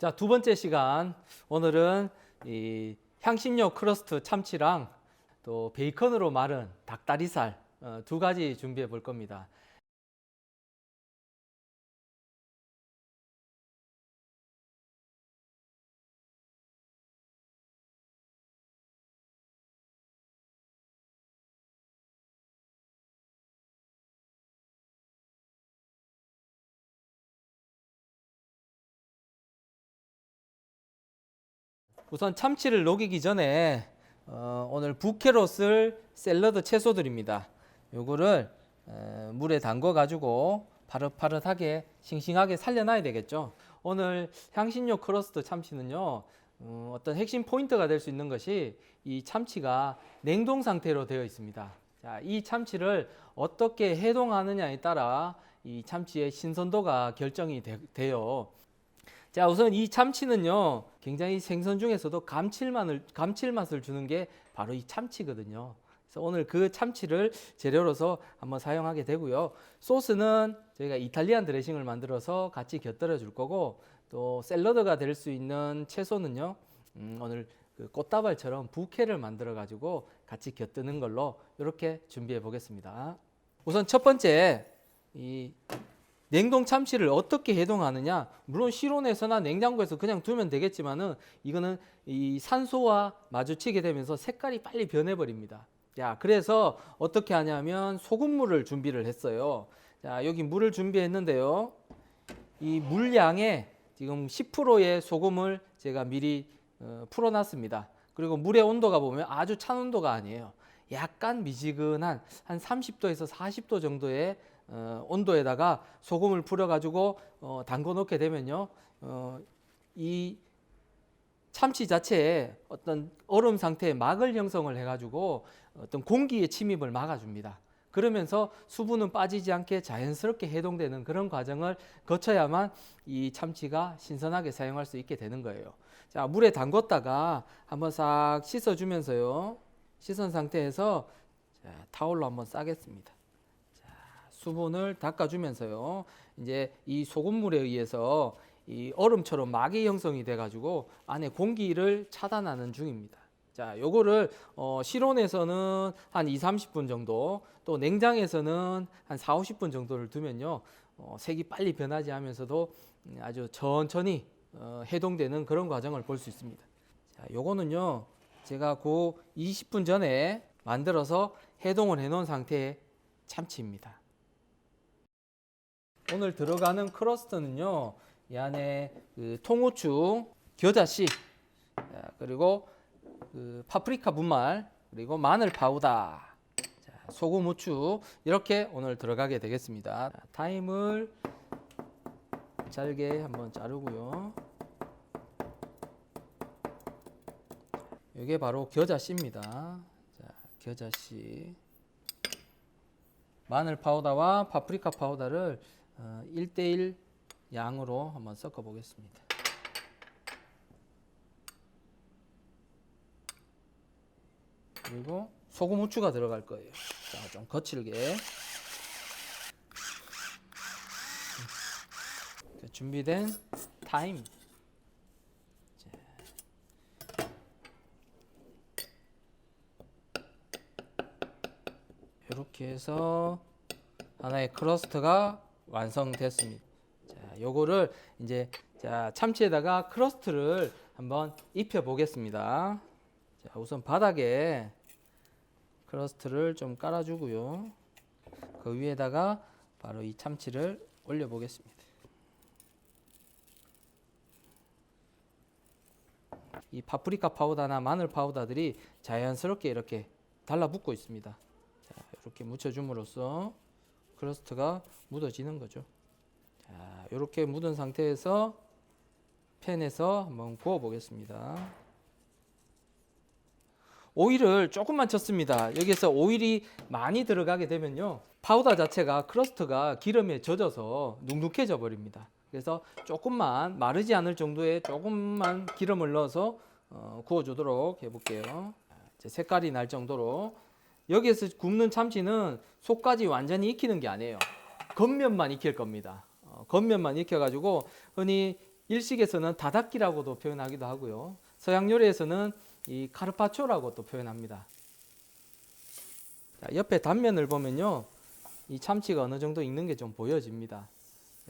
자, 두 번째 시간. 오늘은 이 향신료 크러스트 참치랑 또 베이컨으로 마른 닭다리살 어, 두 가지 준비해 볼 겁니다. 우선 참치를 녹이기 전에 어, 오늘 부캐로 쓸 샐러드 채소들입니다. 요거를 에, 물에 담궈 가지고 파릇파릇하게 싱싱하게 살려놔야 되겠죠. 오늘 향신료 크러스트 참치는요. 어, 어떤 핵심 포인트가 될 수 있는 것이 이 참치가 냉동 상태로 되어 있습니다. 자, 이 참치를 어떻게 해동하느냐에 따라 이 참치의 신선도가 결정이 되, 돼요. 자, 우선 이 참치는요, 굉장히 생선 중에서도 감칠맛을, 감칠맛을 주는 게 바로 이 참치거든요. 그래서 오늘 그 참치를 재료로서 한번 사용하게 되고요. 소스는 저희가 이탈리안 드레싱을 만들어서 같이 곁들여 줄 거고, 또 샐러드가 될 수 있는 채소는요, 음, 오늘 그 꽃다발처럼 부케를 만들어 가지고 같이 곁드는 걸로 이렇게 준비해 보겠습니다. 우선 첫 번째, 이 냉동 참치를 어떻게 해동하느냐? 물론 실온에서나 냉장고에서 그냥 두면 되겠지만은 이거는 이 산소와 마주치게 되면서 색깔이 빨리 변해 버립니다. 자, 그래서 어떻게 하냐면 소금물을 준비를 했어요. 자, 여기 물을 준비했는데요. 이 물량에 지금 10%의 소금을 제가 미리 어, 풀어놨습니다. 그리고 물의 온도가 보면 아주 찬 온도가 아니에요. 약간 미지근한 한 30도에서 40도 정도의 어, 온도에다가 소금을 풀어가지고 어, 담궈 놓게 되면요, 어, 이 참치 자체에 어떤 얼음 상태의 막을 형성을 해가지고 어떤 공기의 침입을 막아줍니다. 그러면서 수분은 빠지지 않게 자연스럽게 해동되는 그런 과정을 거쳐야만 이 참치가 신선하게 사용할 수 있게 되는 거예요. 자, 물에 담궜다가 한번 싹 씻어주면서요. 씻은 상태에서 자, 타올로 한번 싸겠습니다. 수분을 닦아주면서요. 이제 이 소금물에 의해서 이 얼음처럼 막이 형성이 돼가지고 안에 공기를 차단하는 중입니다. 자, 요거를 어, 실온에서는 한 2, 30분 정도, 또 냉장에서는 한 4, 50분 정도를 두면요, 어, 색이 빨리 변하지 하면서도 아주 천천히 어, 해동되는 그런 과정을 볼 수 있습니다. 자, 요거는요, 제가 그 20분 전에 만들어서 해동을 해 놓은 상태의 참치입니다. 오늘 들어가는 크러스트는요, 이 안에 그 통후추, 겨자씨, 자, 그리고 그 파프리카 분말, 그리고 마늘 파우더, 자, 소금, 후추 이렇게 오늘 들어가게 되겠습니다. 자, 타임을 잘게 한번 자르고요. 이게 바로 겨자씨입니다. 자, 겨자씨. 마늘 파우더와 파프리카 파우더를 어, 1대1 양으로 한번 섞어 보겠습니다. 그리고 소금 후추가 들어갈 거예요. 자, 좀 거칠게. 자, 준비된 타임. 자. 이렇게 해서 하나의 크러스트가 완성됐습니다. 자, 요거를 이제 자, 참치에다가 크러스트를 한번 입혀 보겠습니다. 자, 우선 바닥에 크러스트를 좀 깔아 주고요. 그 위에다가 바로 이 참치를 올려 보겠습니다. 이 파프리카 파우더나 마늘 파우더들이 자연스럽게 이렇게 달라붙고 있습니다. 자, 이렇게 묻혀 줌으로써 크러스트가 묻어지는 거죠. 자, 이렇게 묻은 상태에서 팬에서 한번 구워 보겠습니다. 오일을 조금만 쳤습니다. 여기서 오일이 많이 들어가게 되면요. 파우더 자체가 크러스트가 기름에 젖어서 눅눅해져 버립니다. 그래서 조금만 마르지 않을 정도의 조금만 기름을 넣어서 어, 구워주도록 해볼게요. 색깔이 날 정도로 여기에서 굽는 참치는 속까지 완전히 익히는 게 아니에요. 겉면만 익힐 겁니다. 어, 겉면만 익혀가지고 흔히 일식에서는 다닥기라고도 표현하기도 하고요. 서양 요리에서는 이 카르파초라고 또 표현합니다. 자, 옆에 단면을 보면요. 이 참치가 어느 정도 익는 게 좀 보여집니다.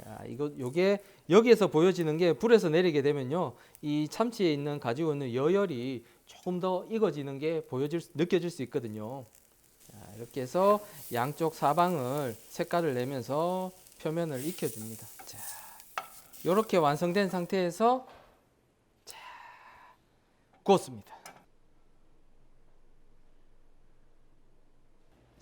자, 이거 요게 여기에서 보여지는 게 불에서 내리게 되면요. 이 참치에 있는 가지고 있는 여열이 조금 더 익어지는 게 보여질 수- 느껴질 수 있거든요. 자, 이렇게 해서 양쪽 사방을 색깔을 내면서 표면을 익혀줍니다. 자, 이렇게 완성된 상태에서 자, 구웠습니다.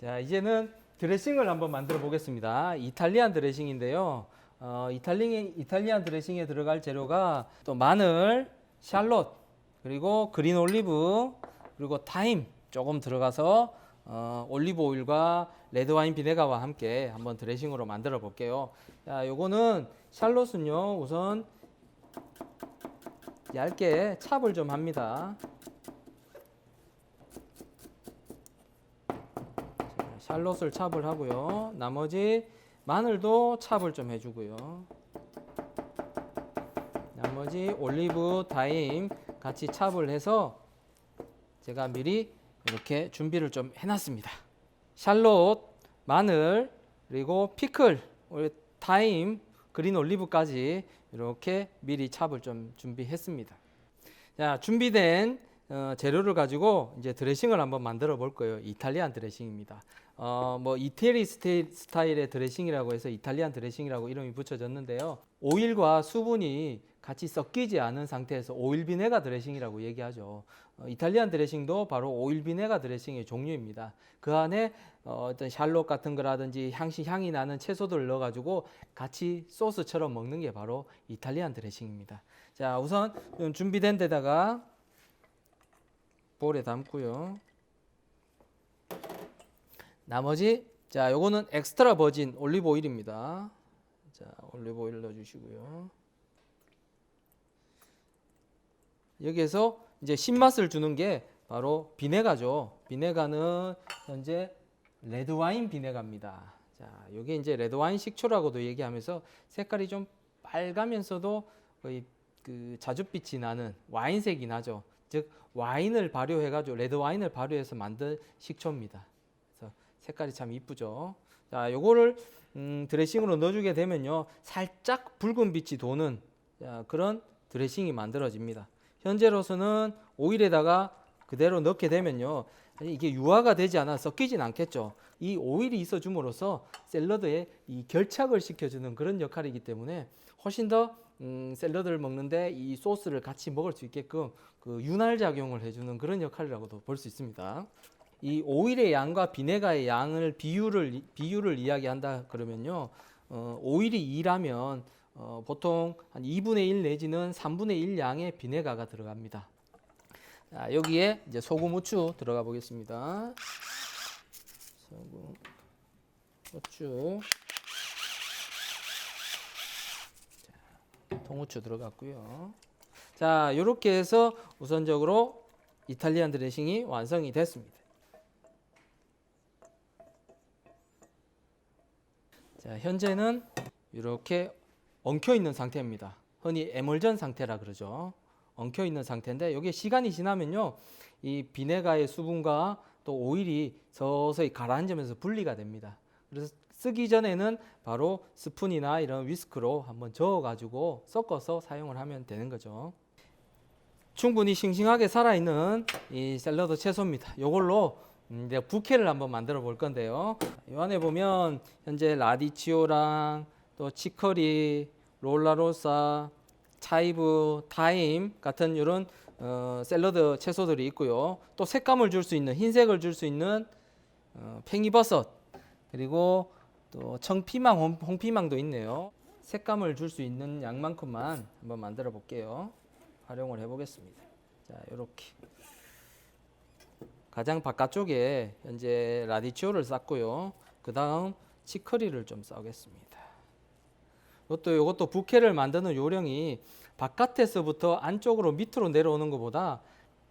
자, 이제는 드레싱을 한번 만들어 보겠습니다. 이탈리안 드레싱인데요. 어, 이탈리, 이탈리안 드레싱에 들어갈 재료가 또 마늘, 샬롯, 그리고 그린 올리브, 그리고 타임 조금 들어가서 어, 올리브 오일과 레드 와인 비네가와 함께 한번 드레싱으로 만들어 볼게요. 자, 요거는 샬롯은요. 우선 얇게 찹을 좀 합니다. 자, 샬롯을 찹을 하고요. 나머지 마늘도 찹을 좀 해주고요. 나머지 올리브, 다임 같이 찹을 해서 제가 미리 이렇게 준비를 좀 해놨습니다. 샬롯, 마늘, 그리고 피클, 타임, 그린 올리브까지 이렇게 미리 찹을 좀 준비했습니다. 자, 준비된 어, 재료를 가지고 이제 드레싱을 한번 만들어 볼 거예요. 이탈리안 드레싱입니다. 어, 뭐 이태리 스타일, 스타일의 드레싱이라고 해서 이탈리안 드레싱이라고 이름이 붙여졌는데요. 오일과 수분이 같이 섞이지 않은 상태에서 오일 비네가 드레싱이라고 얘기하죠. 어, 이탈리안 드레싱도 바로 오일 비네가 드레싱의 종류입니다. 그 안에 어, 어떤 샬롯 같은 거라든지 향시 향이 나는 채소들을 넣어가지고 같이 소스처럼 먹는 게 바로 이탈리안 드레싱입니다. 자, 우선 준비된 데다가 볼에 담고요. 나머지 자, 요거는 엑스트라 버진 올리브 오일입니다. 자, 올리브 오일 넣어 주시고요. 여기에서 이제 신맛을 주는 게 바로 비네가죠. 비네가는 현재 레드 와인 비네가입니다. 자, 요게 이제 레드 와인 식초라고도 얘기하면서 색깔이 좀 빨가면서도 거의 그 자줏빛이 나는 와인색이 나죠. 즉 와인을 발효해 가지고 레드 와인을 발효해서 만든 식초입니다. 색깔이 참 이쁘죠. 자, 요거를 음, 드레싱으로 넣어주게 되면요, 살짝 붉은 빛이 도는 자, 그런 드레싱이 만들어집니다. 현재로서는 오일에다가 그대로 넣게 되면요, 이게 유화가 되지 않아 섞이진 않겠죠. 이 오일이 있어줌으로써 샐러드에 이 결착을 시켜주는 그런 역할이기 때문에 훨씬 더 음, 샐러드를 먹는데 이 소스를 같이 먹을 수 있게끔 그 윤활 작용을 해주는 그런 역할이라고도 볼 수 있습니다. 이 오일의 양과 비네가의 양을 비율을 비율을 이야기한다 그러면요, 어, 오일이 2라면 어, 보통 한 2분의 1 내지는 3분의 1 양의 비네가가 들어갑니다. 자, 여기에 이제 소금, 후추 들어가 보겠습니다. 소금, 후추, 자, 통후추 들어갔고요. 자, 이렇게 해서 우선적으로 이탈리안 드레싱이 완성이 됐습니다. 자, 현재는 이렇게 엉켜 있는 상태입니다. 흔히 에멀전 상태라 그러죠. 엉켜 있는 상태인데 여기 시간이 지나면요. 이 비네가의 수분과 또 오일이 서서히 가라앉으면서 분리가 됩니다. 그래서 쓰기 전에는 바로 스푼이나 이런 위스크로 한번 저어 가지고 섞어서 사용을 하면 되는 거죠. 충분히 싱싱하게 살아있는 이 샐러드 채소입니다. 이걸로 음, 이제 부케를 한번 만들어 볼 건데요. 이 안에 보면 현재 라디치오랑 또 치커리, 롤라로사, 차이브, 타임 같은 이런 어, 샐러드 채소들이 있고요. 또 색감을 줄 수 있는 흰색을 줄 수 있는 어, 팽이버섯 그리고 또 청피망, 홍, 홍피망도 있네요. 색감을 줄 수 있는 양만큼만 한번 만들어 볼게요. 활용을 해보겠습니다. 자, 이렇게 가장 바깥쪽에 현재 라디치오를 쌌고요. 그 다음 치커리를 좀 싸겠습니다. 이것도 이것도 부케를 만드는 요령이 바깥에서부터 안쪽으로 밑으로 내려오는 것보다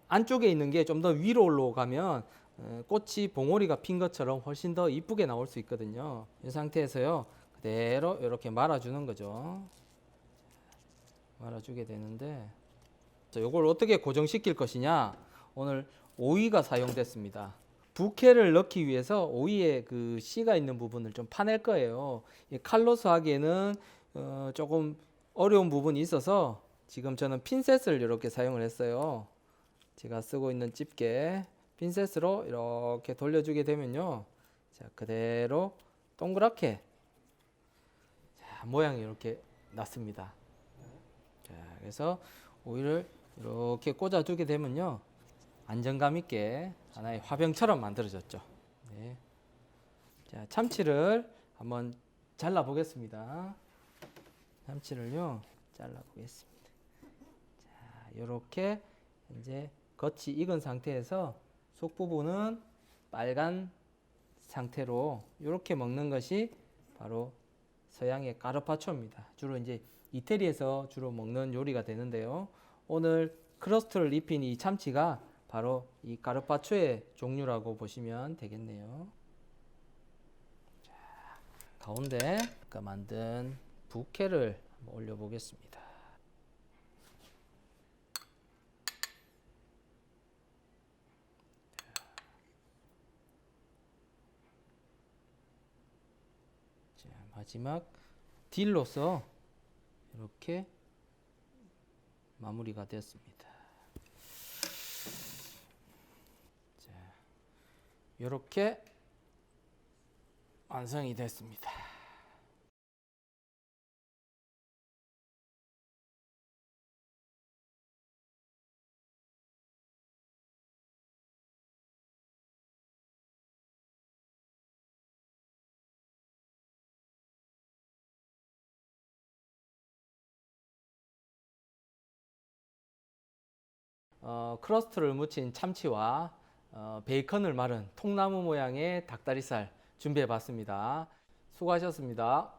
안쪽에 있는 게 좀 더 위로 올라가면 어, 꽃이 봉오리가 핀 것처럼 훨씬 더 이쁘게 나올 수 있거든요. 이 상태에서요 그대로 이렇게 말아주는 거죠. 말아주게 되는데 자, 이걸 어떻게 고정시킬 것이냐 오늘 오이가 사용됐습니다. 부케를 넣기 위해서 오이에 그 씨가 있는 부분을 좀 파낼 거예요. 이 칼로스 하기에는 어, 조금 어려운 부분이 있어서 지금 저는 핀셋을 이렇게 사용을 했어요. 제가 쓰고 있는 집게 핀셋으로 이렇게 돌려주게 되면요. 자, 그대로 동그랗게 자, 모양이 이렇게 났습니다. 자, 그래서 오이를 이렇게 꽂아두게 되면요. 안정감 있게 하나의 화병처럼 만들어졌죠. 네. 자, 참치를 한번 잘라 보겠습니다. 참치를요, 잘라 보겠습니다. 자, 이렇게 이제 겉이 익은 상태에서 속 부분은 빨간 상태로 이렇게 먹는 것이 바로 서양의 까르파초입니다. 주로 이제 이태리에서 주로 먹는 요리가 되는데요. 오늘 크러스트를 입힌 이 참치가 바로 이 까르파초의 종류라고 보시면 되겠네요. 자, 가운데 아까 만든 부케를 올려보겠습니다. 자, 마지막 딜로서 이렇게 마무리가 되었습니다. 자, 이렇게 완성이 됐습니다. 어, 크러스트를 묻힌 참치와 어, 베이컨을 마른 통나무 모양의 닭다리살 준비해 봤습니다. 수고하셨습니다.